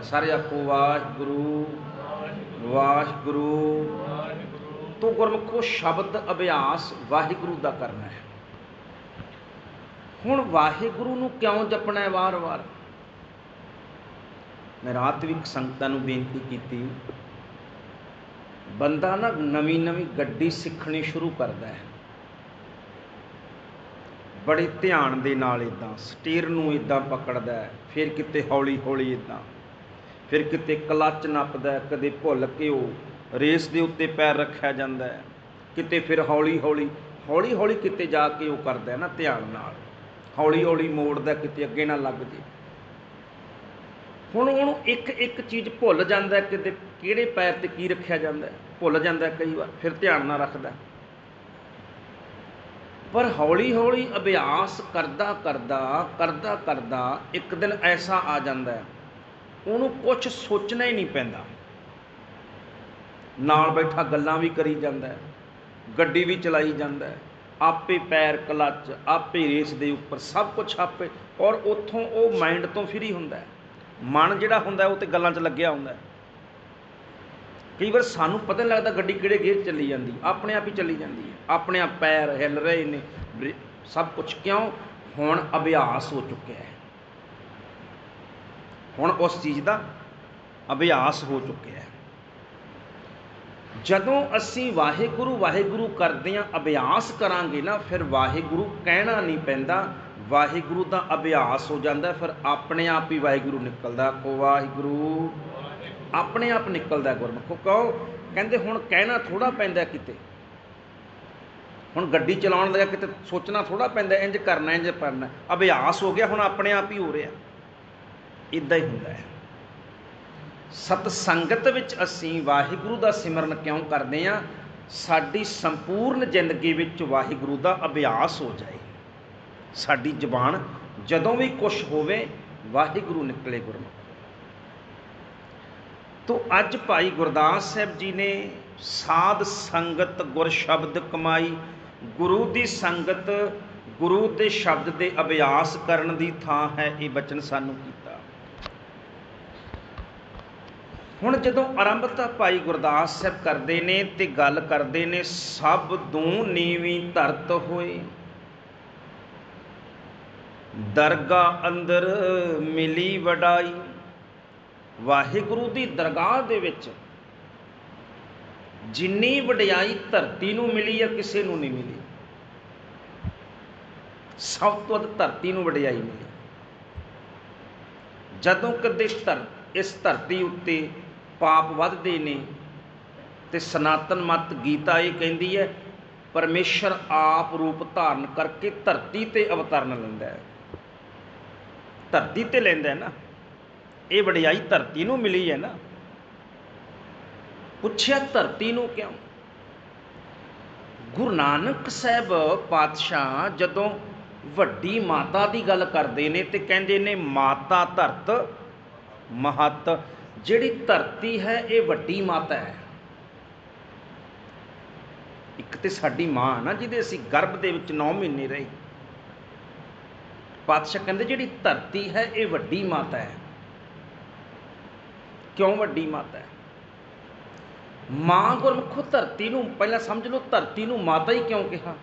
ਸਾਰੇ ਆਖੋ, ਵਾਹਿਗੁਰੂ ਵਾਹਿਗੁਰੂ। ਤੋਂ ਗੁਰਮੁਖੋ ਸ਼ਬਦ ਅਭਿਆਸ ਵਾਹਿਗੁਰੂ ਦਾ ਕਰਨਾ ਹੈ। ਹੁਣ ਵਾਹਿਗੁਰੂ ਨੂੰ ਕਿਉਂ ਜਪਣਾ ਹੈ ਵਾਰ-ਵਾਰ? ਮੈਂ ਰਾਤ ਵੀ ਸੰਗਤਾਂ ਨੂੰ ਬੇਨਤੀ ਕੀਤੀ। ਬੰਦਾ ਨਾ ਨਵੀਂ ਨਵੀਂ ਗੱਡੀ ਸਿੱਖਣੀ ਸ਼ੁਰੂ ਕਰਦਾ ਹੈ। ਬੜੇ ਧਿਆਨ ਦੇ ਨਾਲ ਇਦਾਂ ਸਟੀਰ ਨੂੰ ਇਦਾਂ ਪਕੜਦਾ ਹੈ, ਫਿਰ ਕਿਤੇ ਹੌਲੀ ਹੌਲੀ ਇਦਾਂ ਫਿਰ ਕਿਤੇ ਕਲੱਚ ਨੱਪਦਾ ਕਦੇ ਭੁੱਲ ਕੇ ਉਹ ਰੇਸ ਦੇ ਉੱਤੇ ਪੈਰ ਰੱਖਿਆ ਜਾਂਦਾ ਕਿਤੇ ਫਿਰ ਹੌਲੀ ਹੌਲੀ ਹੌਲੀ ਹੌਲੀ ਕਿਤੇ ਜਾ ਕੇ ਉਹ ਕਰਦਾ ਨਾ ਧਿਆਨ ਨਾਲ। ਹੌਲੀ ਹੌਲੀ ਮੋੜਦਾ ਕਿਤੇ ਅੱਗੇ ਨਾ ਲੱਗ ਜੇ। ਹੁਣ ਉਹਨੂੰ ਇੱਕ ਇੱਕ ਚੀਜ਼ ਭੁੱਲ ਜਾਂਦਾ ਕਿਤੇ ਕਿਹੜੇ ਪੈਰ ਤੇ ਕੀ ਰੱਖਿਆ ਜਾਂਦਾ ਭੁੱਲ ਜਾਂਦਾ ਕਈ ਵਾਰ, ਫਿਰ ਧਿਆਨ ਨਾਲ ਰੱਖਦਾ ਪਰ ਹੌਲੀ ਹੌਲੀ ਅਭਿਆਸ ਕਰਦਾ ਕਰਦਾ ਕਰਦਾ ਕਰਦਾ ਇੱਕ ਦਿਨ ਐਸਾ ਆ ਜਾਂਦਾ ਹੈ ਉਹਨੂੰ ਕੁਝ ਸੋਚਣਾ ਹੀ ਨਹੀਂ ਪੈਂਦਾ। ਨਾਲ ਬੈਠਾ ਗੱਲਾਂ ਵੀ ਕਰੀ ਜਾਂਦਾ ਗੱਡੀ ਵੀ ਚਲਾਈ ਜਾਂਦਾ ਆਪੇ ਪੈਰ ਕਲੱਚ, ਆਪੇ ਰੇਸ ਦੇ ਉੱਪਰ ਸਭ ਕੁਝ ਆਪੇ, ਔਰ ਉੱਥੋਂ ਉਹ ਮਾਈਂਡ ਤੋਂ ਫਰੀ ਹੁੰਦਾ ਮਨ ਜਿਹੜਾ ਹੁੰਦਾ ਉਹ ਤੇ ਗੱਲਾਂ 'ਚ ਲੱਗਿਆ ਹੁੰਦਾ ਕਈ ਵਾਰ ਸਾਨੂੰ ਪਤਾ ਨਹੀਂ ਲੱਗਦਾ ਗੱਡੀ ਕਿਹੜੇ ਗੇਅਰ ਚੱਲੀ ਜਾਂਦੀ, ਆਪਣੇ ਆਪ ਹੀ ਚੱਲੀ ਜਾਂਦੀ ਹੈ। ਆਪਣੇ ਆਪ ਪੈਰ ਹਿੱਲ ਰਹੇ ਨੇ ਸਭ ਕੁਝ ਕਿਉਂ? ਹੁਣ ਅਭਿਆਸ ਹੋ ਚੁੱਕਿਆ ਹੈ। ਹੁਣ ਉਸ ਚੀਜ਼ ਦਾ ਅਭਿਆਸ ਹੋ ਚੁੱਕਿਆ ਹੈ। ਜਦੋਂ ਅਸੀਂ ਵਾਹਿਗੁਰੂ ਵਾਹਿਗੁਰੂ ਕਰਦੇ ਹਾਂ, ਅਭਿਆਸ ਕਰਾਂਗੇ ਨਾ, ਫਿਰ ਵਾਹਿਗੁਰੂ ਕਹਿਣਾ ਨਹੀਂ ਪੈਂਦਾ। ਵਾਹਿਗੁਰੂ ਦਾ ਅਭਿਆਸ ਹੋ ਜਾਂਦਾ, ਫਿਰ ਆਪਣੇ ਆਪ ਹੀ ਵਾਹਿਗੁਰੂ ਨਿਕਲਦਾ। ਕੋ ਵਾਹਿਗੁਰੂ, ਆਪਣੇ ਆਪ ਨਿਕਲਦਾ ਗੁਰਮੁਖੋ, ਕਹੋ। ਕਹਿੰਦੇ ਹੁਣ ਕਹਿਣਾ ਥੋੜਾ ਪੈਂਦਾ ਕਿਤੇ। ਹੁਣ ਗੱਡੀ ਚਲਾਉਣ ਦਾ ਕਿਤੇ ਸੋਚਣਾ ਥੋੜਾ ਪੈਂਦਾ, ਇੰਜ ਕਰਨਾ ਇੰਜ ਕਰਨਾ। ਅਭਿਆਸ ਹੋ ਗਿਆ, ਹੁਣ ਆਪਣੇ ਆਪ ਹੀ ਹੋ ਰਿਹਾ। ਇਦਾਂ ਹੀ ਹੁੰਦਾ ਹੈ। ਸਤ ਸੰਗਤ ਵਿੱਚ ਅਸੀਂ ਵਾਹਿਗੁਰੂ ਦਾ ਸਿਮਰਨ ਕਿਉਂ ਕਰਦੇ ਹਾਂ? ਸਾਡੀ ਸੰਪੂਰਨ ਜ਼ਿੰਦਗੀ ਵਿੱਚ ਵਾਹਿਗੁਰੂ ਦਾ ਅਭਿਆਸ ਹੋ ਜਾਏ। ਸਾਡੀ ਜ਼ੁਬਾਨ ਜਦੋਂ ਵੀ ਕੁਝ ਹੋਵੇ, ਵਾਹਿਗੁਰੂ ਨਿਕਲੇ ਗੁਰਮੁਖ। ਤੋ ਅੱਜ ਭਾਈ ਗੁਰਦਾਸ ਸਾਹਿਬ ਜੀ ਨੇ ਸਾਧ ਸੰਗਤ ਗੁਰ ਸ਼ਬਦ ਕਮਾਈ, ਗੁਰੂ ਦੀ ਸੰਗਤ ਗੁਰੂ ਦੇ ਸ਼ਬਦ ਦੇ ਅਭਿਆਸ ਕਰਨ ਦੀ ਥਾਂ ਹੈ, ਇਹ ਬਚਨ ਸਾਨੂੰ ਕੀਤਾ। ਹੁਣ ਜਦੋਂ ਆਰੰਭਤਾ ਭਾਈ ਗੁਰਦਾਸ ਸਾਹਿਬ ਕਰਦੇ ਨੇ ਤੇ ਗੱਲ ਕਰਦੇ ਨੇ, ਸਭ ਦੂ ਨੀਵੀਂ ਧਰਤ ਹੋਏ। ਦਰਗਾਹ ਅੰਦਰ ਮਿਲੀ ਵਡਾਈ। ਵਾਹਿਗੁਰੂ ਦੀ ਦਰਗਾਹ ਦੇ ਵਿੱਚ ਜਿੰਨੀ ਵਡਿਆਈ ਧਰਤੀ ਨੂੰ ਮਿਲੀ ਆ, ਕਿਸੇ ਨੂੰ ਨਹੀਂ ਮਿਲੀ। ਸਭ ਤੋਂ ਵੱਧ ਧਰਤੀ ਨੂੰ ਵਡਿਆਈ ਮਿਲੀ। ਜਦੋਂ ਕਦੇ ਧਰ, ਇਸ ਧਰਤੀ ਉੱਤੇ ਪਾਪ ਵੱਧਦੇ ਨੇ ਤੇ ਸਨਾਤਨ ਮਤ ਗੀਤਾ ਇਹ ਕਹਿੰਦੀ ਹੈ, ਪਰਮੇਸ਼ਰ ਆਪ ਰੂਪ ਧਾਰਨ ਕਰਕੇ ਧਰਤੀ ਤੇ ਅਵਤਾਰਨ ਲੈਂਦਾ ਹੈ। ਧਰਤੀ ਤੇ ਲੈਂਦਾ ਹੈ ਨਾ। ਇਹ ਵਡਿਆਈ ਧਰਤੀ ਨੂੰ ਮਿਲੀ ਹੈ ਨਾ। ਪੁੱਛਿਆ ਧਰਤੀ ਨੂੰ ਕਿਉਂ? ਗੁਰੂ ਨਾਨਕ ਸਾਹਿਬ ਪਾਤਸ਼ਾਹ ਜਦੋਂ ਵੱਡੀ ਮਾਤਾ ਦੀ ਗੱਲ ਕਰਦੇ ਨੇ ਤੇ ਕਹਿੰਦੇ ਨੇ, ਮਾਤਾ ਧਰਤ ਮਹਤ ਜਿਹੜੀ ਧਰਤੀ ਹੈ, ਇਹ ਵੱਡੀ ਮਾਤਾ ਹੈ। ਇੱਕ ਤੇ ਸਾਡੀ ਮਾਂ ਨਾ, ਜਿਹਦੇ ਅਸੀਂ ਗਰਭ ਦੇ ਵਿੱਚ 9 ਮਹੀਨੇ ਰਹੇ। ਪਾਤਸ਼ਾਹ ਕਹਿੰਦੇ, ਜਿਹੜੀ ਧਰਤੀ ਹੈ, ਇਹ ਵੱਡੀ ਮਾਤਾ ਹੈ। ਕਿਉਂ ਵੱਡੀ ਮਾਤਾ ਹੈ? ਮਾਂ ਗੁਰਮੁਖੋ ਧਰਤੀ ਨੂੰ, ਪਹਿਲਾਂ ਸਮਝ ਲਓ, ਧਰਤੀ ਨੂੰ ਮਾਤਾ ਹੀ ਕਿਉਂ ਕਿਹਾ?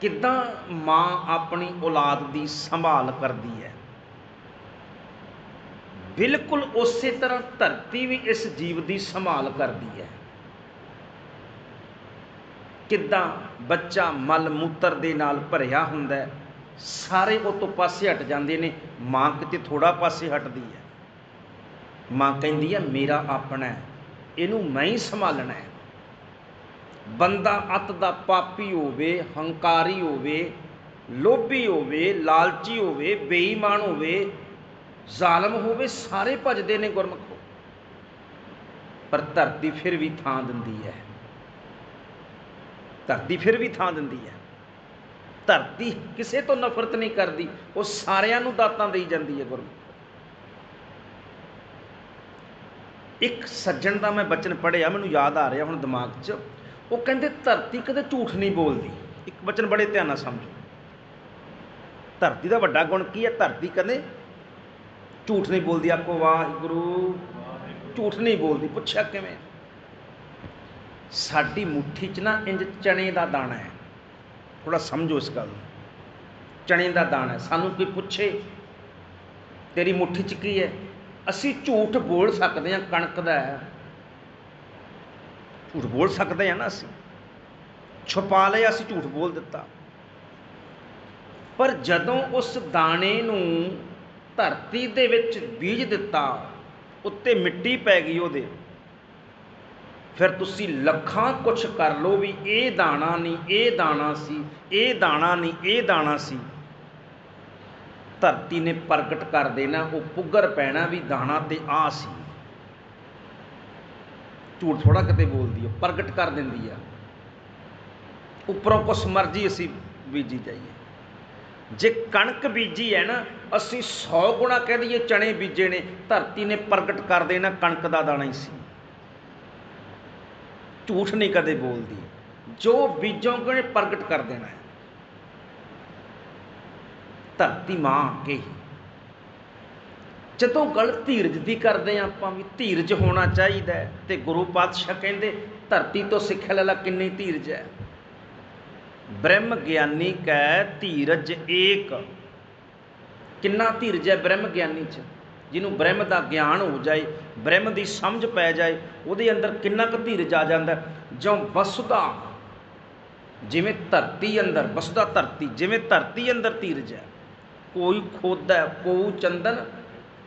ਕਿੱਦਾਂ ਮਾਂ ਆਪਣੀ ਔਲਾਦ ਦੀ ਸੰਭਾਲ ਕਰਦੀ ਹੈ? ਬਿਲਕੁਲ ਉਸੇ ਤਰ੍ਹਾਂ ਧਰਤੀ ਵੀ ਇਸ ਜੀਵ ਦੀ ਸੰਭਾਲ ਕਰਦੀ ਹੈ। ਕਿੱਦਾਂ ਬੱਚਾ ਮਲ ਮੂਤਰ ਦੇ ਨਾਲ ਭਰਿਆ ਹੁੰਦਾ ਹੈ, ਸਾਰੇ ਉਹ ਤੋਂ ਪਾਸੇ ਹਟ ਜਾਂਦੇ ਨੇ ਮਾਂ ਕਿਤੇ ਥੋੜਾ ਪਾਸੇ ਹਟਦੀ ਹੈ। ਮਾਂ ਕਹਿੰਦੀ ਹੈ ਮੇਰਾ ਆਪਣਾ ਹੈ, ਇਹਨੂੰ ਮੈਂ ਹੀ ਸੰਭਾਲਣਾ ਹੈ। ਬੰਦਾ ਅਤ ਦਾ ਪਾਪੀ ਹੋਵੇ, ਹੰਕਾਰੀ ਹੋਵੇ, ਲੋਭੀ ਹੋਵੇ, ਲਾਲਚੀ ਹੋਵੇ, ਬੇਈਮਾਨ ਹੋਵੇ ਜ਼ਾਲਮ ਹੋਵੇ, ਸਾਰੇ ਭਜਦੇ ਨੇ ਗੁਰਮਖੋ। ਪਰ ਧਰਤੀ ਫਿਰ ਵੀ ਥਾਂ ਦਿੰਦੀ ਹੈ। ਧਰਤੀ ਫਿਰ ਵੀ ਥਾਂ ਦਿੰਦੀ ਹੈ। ਧਰਤੀ ਕਿਸੇ ਤੋਂ ਨਫ਼ਰਤ ਨਹੀਂ ਕਰਦੀ, ਉਹ ਸਾਰਿਆਂ ਨੂੰ ਦਾਤਾਂ ਦੇਈ ਜਾਂਦੀ ਹੈ ਗੁਰਮੁਖ। ਇੱਕ ਸੱਜਣ ਦਾ ਮੈਂ ਬਚਨ ਪੜਿਆ ਮੈਨੂੰ ਯਾਦ ਆ ਰਿਹਾ ਹੁਣ ਦਿਮਾਗ 'ਚ। ਉਹ ਕਹਿੰਦੇ, ਧਰਤੀ ਕਦੇ ਝੂਠ ਨਹੀਂ ਬੋਲਦੀ। ਇੱਕ ਬਚਨ ਬੜੇ ਧਿਆਨ ਨਾਲ ਸਮਝੋ। ਧਰਤੀ ਦਾ ਵੱਡਾ ਗੁਣ ਕੀ ਹੈ? ਧਰਤੀ ਕਦੇ ਝੂਠ ਨਹੀਂ ਬੋਲਦੀ ਆਖੋ ਵਾਹਿਗੁਰੂ। ਝੂਠ ਨਹੀਂ ਬੋਲਦੀ, ਪੁੱਛਿਆ ਕਿਵੇਂ? ਸਾਡੀ ਮੁੱਠੀ 'ਚ ਨਾ ਇੰਜ ਚਣੇ ਦਾ ਦਾਣਾ ਹੈ। ਥੋੜਾ ਸਮਝੋ ਇਸ ਗੱਲ ਨੂੰ। ਚਣੇ ਦਾ ਦਾਣਾ ਸਾਨੂੰ ਕੋਈ ਪੁੱਛੇ, ਤੇਰੀ ਮੁੱਠੀ 'ਚ ਕੀ ਹੈ? ਅਸੀਂ ਝੂਠ ਬੋਲ ਸਕਦੇ ਹਾਂ, ਕਣਕ ਦਾ ਹੈ। ਝੂਠ ਬੋਲ ਸਕਦੇ ਹਾਂ ਨਾ ਅਸੀਂ। ਛੁਪਾ ਲਿਆ ਅਸੀਂ ਝੂਠ ਬੋਲ ਦਿੱਤਾ। ਪਰ ਜਦੋਂ ਉਸ ਦਾਣੇ ਨੂੰ ਧਰਤੀ ਦੇ ਵਿੱਚ ਬੀਜ ਦਿੱਤਾ, ਉੱਤੇ ਮਿੱਟੀ ਪੈ ਗਈ ਉਹਦੇ। ਫਿਰ ਤੁਸੀਂ ਲੱਖਾਂ ਕੁਛ ਕਰ ਲੋ ਵੀ ਇਹ ਦਾਣਾ ਨਹੀਂ, ਇਹ ਦਾਣਾ ਸੀ, ਇਹ ਦਾਣਾ ਨਹੀਂ, ਇਹ ਦਾਣਾ ਸੀ। ਧਰਤੀ ਨੇ ਪ੍ਰਗਟ ਕਰ ਦੇਣਾ, ਉਹ ਪੁੱਗਰ ਪੈਣਾ ਵੀ ਦਾਣਾ ਤੇ ਆ ਸੀ। ਝੂਠ ਥੋੜਾ ਕਿਤੇ ਬੋਲਦੀ ਹੈ ਪ੍ਰਗਟ ਕਰ ਦਿੰਦੀ ਆ। ਉੱਪਰੋਂ ਕੁਛ ਮਰਜ਼ੀ ਅਸੀਂ ਬੀਜੀ ਜਾਈਏ। ਜੇ ਕਣਕ ਬੀਜੀ ਹੈ ਨਾ, ਅਸੀਂ 100 ਗੁਣਾ ਕਹਿ ਦਈਏ ਚਣੇ ਬੀਜੇ ਨੇ, ਧਰਤੀ ਨੇ ਪ੍ਰਗਟ ਕਰ ਦੇਣਾ, ਕਣਕ ਦਾ ਦਾਣਾ ਹੀ ਸੀ। ਝੂਠ ਨਹੀਂ ਕਦੇ ਬੋਲਦੀ। ਜੋ ਬੀਜੋਗੇ ਪ੍ਰਗਟ ਕਰ ਦੇਣਾ ਹੈ। ਧਰਤੀ ਮਾਂ ਕੇ ਹੀ। ਜਦੋਂ ਗੱਲ ਧੀਰਜ ਦੀ ਕਰਦੇ ਹਾਂ ਆਪਾਂ ਵੀ ਧੀਰਜ ਹੋਣਾ ਚਾਹੀਦਾ ਤੇ ਗੁਰੂ ਪਾਤਸ਼ਾਹ ਕਹਿੰਦੇ, ਧਰਤੀ ਤੋਂ ਸਿੱਖਿਆ ਲੈ ਲਾ ਕਿੰਨੀ ਧੀਰਜ ਹੈ। ਬ੍ਰਹਮ ਗਿਆਨੀ ਕੈ ਧੀਰਜ ਏਕ। ਕਿੰਨਾ ਧੀਰਜ ਹੈ ਬ੍ਰਹਮ ਗਿਆਨੀ ਚ? ਜਿਹਨੂੰ ਬ੍ਰਹਮ ਦਾ ਗਿਆਨ ਹੋ ਜਾਏ ਬ੍ਰਹਮ ਦੀ ਸਮਝ ਪੈ ਜਾਏ ਉਹਦੇ ਅੰਦਰ ਕਿੰਨਾ ਕੁ ਧੀਰਜ ਆ ਜਾਂਦਾ ਜਿਉਂ ਵਸੁਦਾ ਜਿਵੇਂ ਧਰਤੀ ਅੰਦਰ ਵਸੁਦਾ ਧਰਤੀ ਜਿਵੇਂ ਧਰਤੀ ਅੰਦਰ ਧੀਰਜ ਹੈ। ਕੋਈ ਖੋਦਾ ਹੈ, ਕੋਈ ਚੰਦਨ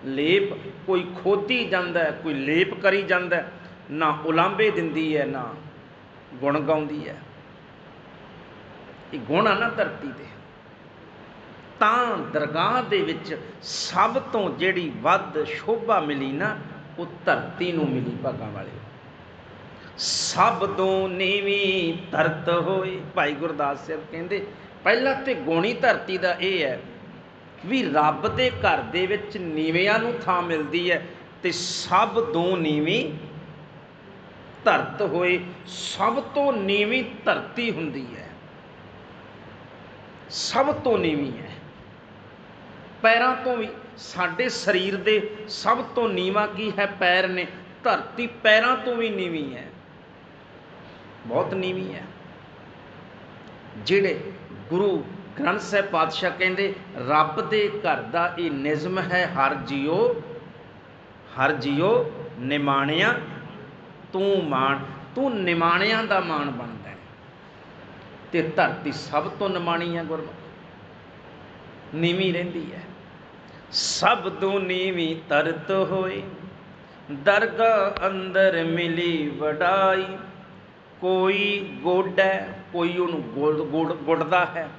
ਲੇਪ ਕੋਈ ਖੋਦੀ ਜਾਂਦਾ ਕੋਈ ਲੇਪ ਕਰੀ ਜਾਂਦਾ ਨਾ ਉਲਾਂਬੇ ਦਿੰਦੀ ਹੈ ਨਾ ਗੁਣ ਗਾਉਂਦੀ ਹੈ। ਇਹ ਗੁਣ ਆ ਨਾ ਧਰਤੀ ਦੇ ਤਾਂ ਦਰਗਾਹ ਦੇ ਵਿੱਚ ਸਭ ਤੋਂ ਜਿਹੜੀ ਵੱਧ ਸ਼ੋਭਾ ਮਿਲੀ ਨਾ, ਉਹ ਧਰਤੀ ਨੂੰ ਮਿਲੀ ਭਾਗਾਂ ਵਾਲੇ ਸਭ ਤੋਂ ਨੀਵੀਂ ਧਰਤ ਹੋਏ। ਭਾਈ ਗੁਰਦਾਸ ਸਾਹਿਬ ਕਹਿੰਦੇ, ਪਹਿਲਾ ਤੇ ਗੁਣੀ ਧਰਤੀ ਦਾ ਇਹ ਹੈ ਵੀ ਰੱਬ ਦੇ ਘਰ ਦੇ ਵਿੱਚ ਨੀਵਿਆਂ ਨੂੰ ਥਾਂ ਮਿਲਦੀ ਹੈ ਤੇ ਸਭ ਤੋਂ ਨੀਵੀਂ ਧਰਤ ਹੋਏ। ਸਭ ਤੋਂ ਨੀਵੀਂ ਧਰਤੀ ਹੁੰਦੀ ਹੈ। ਸਭ ਤੋਂ ਨੀਵੀਂ ਹੈ। ਪੈਰਾਂ ਤੋਂ ਵੀ, ਸਾਡੇ ਸਰੀਰ ਦੇ ਸਭ ਤੋਂ ਨੀਵਾ ਕੀ ਹੈ ਪੈਰ ਨੇ? ਧਰਤੀ ਪੈਰਾਂ ਤੋਂ ਵੀ ਨੀਵੀਂ ਹੈ। ਬਹੁਤ ਨੀਵੀਂ ਹੈ। ਜਿਹੜੇ ਗੁਰੂ ਗ੍ਰੰਥ ਸਾਹਿਬ ਪਾਤਸ਼ਾਹ ਕਹਿੰਦੇ, ਰੱਬ ਦੇ ਘਰ ਦਾ ਇਹ ਨਿਯਮ ਹੈ, ਹਰ ਜੀਓ ਹਰ ਜੀਓ ਨਿਮਾਣਿਆ, ਤੂੰ ਮਾਣ ਤੂੰ ਨਿਮਾਣਿਆਂ ਦਾ ਮਾਣ ਬਣਦਾ ਤੇ ਧਰਤੀ ਸਭ ਤੋਂ ਨਿਮਾਣੀ ਹੈ ਗੁਰਮੁਖ। ਨੀਵੀਂ ਰਹਿੰਦੀ ਹੈ। ਸਭ ਤੋਂ ਨੀਵੀਂ ਤਰਤ ਹੋਏ। ਦਰਗਾਹ ਅੰਦਰ ਮਿਲੀ ਵਡਾਈ। ਕੋਈ ਗੋਡਾ ਕੋਈ ਉਹਨੂੰ ਗੁੜ ਗੁੜ ਹੈ।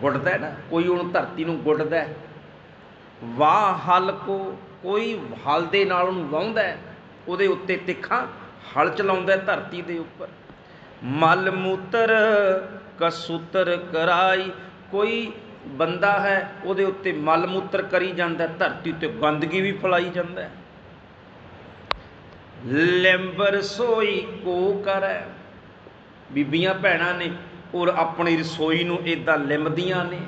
ਗੁੱਡਦਾ ਨਾ, ਕੋਈ ਉਹਨੂੰ ਧਰਤੀ ਨੂੰ ਗੁੱਡਦਾ ਵਾਹ ਹਲ ਕੋ, ਕੋਈ ਹਲ ਦੇ ਨਾਲ ਉਹਨੂੰ ਵਾਹੁੰਦਾ ਉਹਦੇ ਉੱਤੇ ਤਿੱਖਾ ਹਲ ਚਲਾਉਂਦਾ ਧਰਤੀ ਦੇ ਉੱਪਰ। ਮਲ ਮੂਤਰ ਕਸੂਤਰ ਕਰਾਈ। ਕੋਈ ਬੰਦਾ ਹੈ, ਉਹਦੇ ਉੱਤੇ ਮਲ ਮੂਤਰ ਕਰੀ ਜਾਂਦਾ, ਧਰਤੀ ਉੱਤੇ ਗੰਦਗੀ ਵੀ ਫੈਲਾਈ ਜਾਂਦਾ ਹੈ। ਸੋਈ ਕੋ ਕਰੈ। ਬੀਬੀਆਂ ਭੈਣਾਂ ਨੇ ਔਰ ਆਪਣੀ ਰਸੋਈ ਨੂੰ ਇਦਾਂ ਲਿੰਬਦੀਆਂ ਨੇ।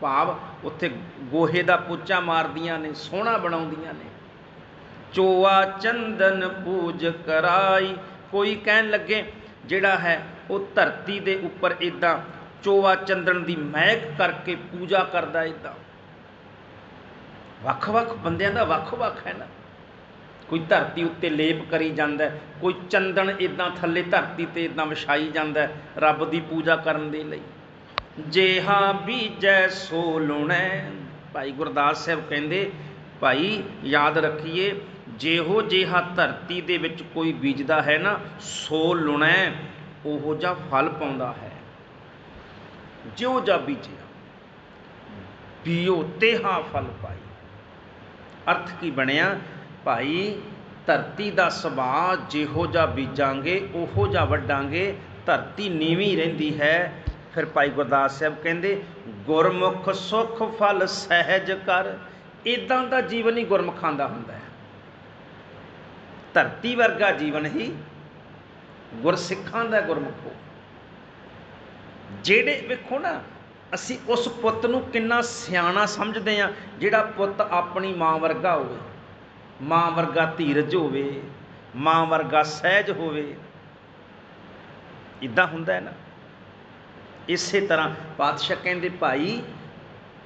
ਭਾਵ ਉੱਥੇ ਗੋਹੇ ਦਾ ਪੋਚਾ ਮਾਰਦੀਆਂ ਨੇ, ਸੋਹਣਾ ਬਣਾਉਂਦੀਆਂ ਨੇ। ਚੋਆ ਚੰਦਨ ਪੂਜ ਕਰਾਈ। ਕੋਈ ਕਹਿਣ ਲੱਗੇ ਜਿਹੜਾ ਹੈ, ਉਹ ਧਰਤੀ ਦੇ ਉੱਪਰ ਇਦਾਂ ਚੋਆ ਚੰਦਨ ਦੀ ਮਹਿਕ ਕਰਕੇ ਪੂਜਾ ਕਰਦਾ ਇਦਾਂ ਵੱਖ-ਵੱਖ ਬੰਦਿਆਂ ਦਾ ਵੱਖ-ਵੱਖ ਹੈ ਨਾ। ਕੋਈ ਧਰਤੀ ਉੱਤੇ ਲੇਪ ਕਰੀ ਜਾਂਦਾ ਕੋਈ ਚੰਦਨ ਇਦਾਂ ਥੱਲੇ ਧਰਤੀ ਤੇ ਇਦਾਂ ਵਿਛਾਈ ਜਾਂਦਾ ਰੱਬ ਦੀ ਪੂਜਾ ਕਰਨ ਦੇ ਲਈ। ਜੇ ਜੇਹਾ ਬੀਜੈ ਸੋ ਲੁਣੈ। ਭਾਈ ਗੁਰਦਾਸ ਸਾਹਿਬ ਕਹਿੰਦੇ, ਭਾਈ, ਯਾਦ ਰੱਖੀਏ ਜਿਹੋ ਜਿਹਾ ਧਰਤੀ ਦੇ ਵਿੱਚ ਕੋਈ ਬੀਜਦਾ ਹੈ ਨਾ, ਸੋ ਲੁਣੈ, ਉਹੋ ਜਿਹਾ ਫਲ ਪਾਉਂਦਾ ਹੈ। ਜਿਉ ਜਾ ਬੀਜਿਆ, ਬੀਓ ਤੇ ਹਾਂ ਫਲ ਪਾਈ। ਅਰਥ ਕੀ ਬਣਿਆ? ਭਾਈ, ਧਰਤੀ ਦਾ ਸੁਭਾਅ ਜਿਹੋ ਜਿਹਾ ਬੀਜਾਂਗੇ, ਉਹੋ ਜਿਹਾ ਵੱਡਾਂਗੇ ਧਰਤੀ ਨੀਵੀਂ ਰਹਿੰਦੀ ਹੈ। ਫਿਰ ਭਾਈ ਗੁਰਦਾਸ ਸਾਹਿਬ ਕਹਿੰਦੇ, ਗੁਰਮੁਖ ਸੁਖ ਫਲ ਸਹਿਜ ਕਰ। ਇਦਾਂ ਦਾ ਜੀਵਨ ਹੀ ਗੁਰਮੁਖਾਂ ਦਾ ਹੁੰਦਾ ਹੈ। ਧਰਤੀ ਵਰਗਾ ਜੀਵਨ ਹੀ ਗੁਰਸਿੱਖਾਂ ਦਾ ਗੁਰਮੁਖੋ ਜਿਹੜੇ ਵੇਖੋ ਨਾ, ਅਸੀਂ ਉਸ ਪੁੱਤ ਨੂੰ ਕਿੰਨਾ ਸਿਆਣਾ ਸਮਝਦੇ ਆ ਜਿਹੜਾ ਪੁੱਤ ਆਪਣੀ ਮਾਂ ਵਰਗਾ ਹੋਵੇ, ਮਾਂ ਵਰਗਾ ਧੀਰਜ ਹੋਵੇ, ਮਾਂ ਵਰਗਾ ਸਹਿਜ ਹੋਵੇ। ਇਦਾਂ ਹੁੰਦਾ ਹੈ ਨਾ। ਇਸੇ ਤਰ੍ਹਾਂ ਪਾਤਸ਼ਾਹ ਕਹਿੰਦੇ, ਭਾਈ,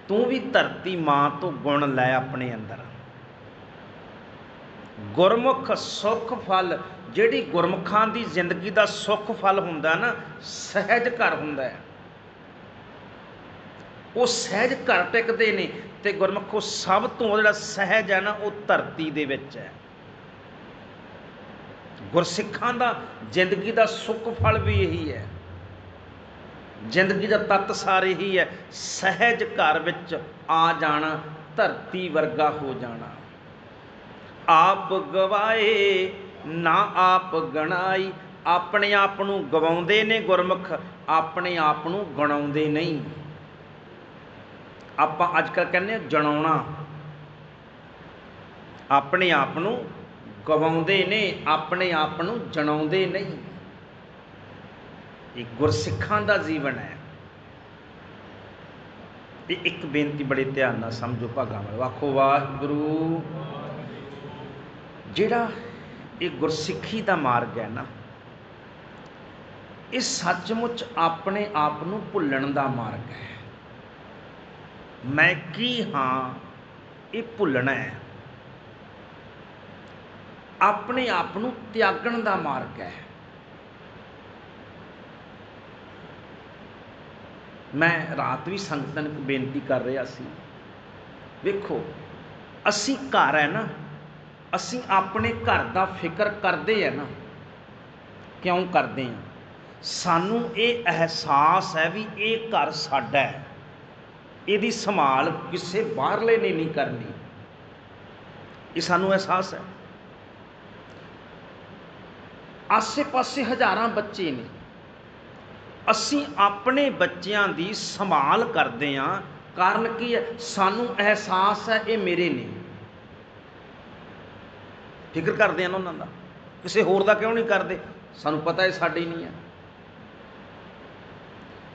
ਤੂੰ ਵੀ ਧਰਤੀ ਮਾਂ ਤੋਂ ਗੁਣ ਲੈ ਆਪਣੇ ਅੰਦਰ। ਗੁਰਮੁਖ ਸੁਖ ਫਲ, ਜਿਹੜੀ ਗੁਰਮੁਖਾਂ ਦੀ ਜ਼ਿੰਦਗੀ ਦਾ ਸੁਖ ਫਲ ਹੁੰਦਾ ਨਾ, ਸਹਿਜ ਘਰ ਹੁੰਦਾ ਹੈ। ਉਹ ਸਹਿਜ ਘਰ ਟਿਕਦੇ ਨੇ ਤੇ ਗੁਰਮੁਖੋ ਸਭ ਤੋਂ ਜਿਹੜਾ ਸਹਿਜ ਹੈ ਨਾ, ਉਹ ਧਰਤੀ ਦੇ ਵਿੱਚ ਹੈ। ਗੁਰਸਿੱਖਾਂ ਦਾ ਜ਼ਿੰਦਗੀ ਦਾ ਸੁੱਖ ਫਲ ਵੀ ਇਹੀ ਹੈ। ਜ਼ਿੰਦਗੀ ਦਾ ਤੱਤ ਸਾਰੇ ਹੀ ਹੈ, ਸਹਿਜ ਘਰ ਵਿੱਚ ਆ ਜਾਣਾ, ਧਰਤੀ ਵਰਗਾ ਹੋ ਜਾਣਾ। ਆਪ ਗਵਾਏ, ਨਾ ਆਪ ਗਣਾਈ। ਆਪਣੇ ਆਪ ਨੂੰ ਗਵਾਉਂਦੇ ਨੇ ਗੁਰਮੁਖ, ਆਪਣੇ ਆਪ ਨੂੰ ਗਣਾਉਂਦੇ ਨਹੀਂ। ਆਪਾਂ ਅੱਜ ਕੱਲ੍ਹ ਕਹਿੰਦੇ ਜਣਾਉਣਾ। ਆਪਣੇ ਆਪ ਨੂੰ ਗਵਾਉਂਦੇ ਨੇ, ਆਪਣੇ ਆਪ ਨੂੰ ਜਣਾਉਂਦੇ ਨਹੀਂ। ਇਹ ਗੁਰਸਿੱਖਾਂ ਦਾ ਜੀਵਨ ਹੈ। ਇਹ ਇੱਕ ਬੇਨਤੀ ਬੜੇ ਧਿਆਨ ਨਾਲ ਸਮਝੋ, ਭਾਗਾਂ ਵਾਲੋ। ਆਖੋ, ਵਾਹਿਗੁਰੂ। ਜਿਹੜਾ ਇਹ ਗੁਰਸਿੱਖੀ ਦਾ ਮਾਰਗ ਹੈ ਨਾ, ਇਹ ਸੱਚਮੁੱਚ ਆਪਣੇ ਆਪ ਨੂੰ ਭੁੱਲਣ ਦਾ ਮਾਰਗ ਹੈ। ਮੈਂ ਕੀ ਹਾਂ, ਇਹ ਭੁੱਲਣਾ ਹੈ। ਆਪਣੇ ਆਪ ਨੂੰ ਤਿਆਗਣ ਦਾ ਮਾਰਗ ਹੈ। ਮੈਂ ਰਾਤ ਵੀ ਸੰਗਤਾਂ ਨੂੰ ਬੇਨਤੀ ਕਰ ਰਿਹਾ ਸੀ। ਵੇਖੋ, ਅਸੀਂ ਘਰ ਹੈ ਨਾ ਅਸੀਂ ਆਪਣੇ ਘਰ ਦਾ ਫਿਕਰ ਕਰਦੇ ਆ ਨਾ, ਕਿਉਂ ਕਰਦੇ ਆ? ਸਾਨੂੰ ਇਹ ਅਹਿਸਾਸ ਹੈ ਵੀ ਇਹ ਘਰ ਸਾਡਾ ਹੈ। ਇਹਦੀ ਸੰਭਾਲ ਕਿਸੇ ਬਾਹਰਲੇ ਨੇ ਨਹੀਂ ਕਰਨੀ। ਇਹ ਸਾਨੂੰ ਅਹਿਸਾਸ ਹੈ। ਆਸੇ-ਪਾਸੇ ਹਜ਼ਾਰਾਂ ਬੱਚੇ ਨੇ। ਅਸੀਂ ਆਪਣੇ ਬੱਚਿਆਂ ਦੀ ਸੰਭਾਲ ਕਰਦੇ ਹਾਂ ਕਾਰਨ ਕੀ ਹੈ? ਸਾਨੂੰ ਅਹਿਸਾਸ ਹੈ ਇਹ ਮੇਰੇ ਨੇ। ਫਿਕਰ ਕਰਦੇ ਆ ਨਾ ਉਹਨਾਂ ਦਾ। ਕਿਸੇ ਹੋਰ ਦਾ ਕਿਉਂ ਨਹੀਂ ਕਰਦੇ? ਸਾਨੂੰ ਪਤਾ ਹੈ ਸਾਡੇ ਨਹੀਂ ਹੈ।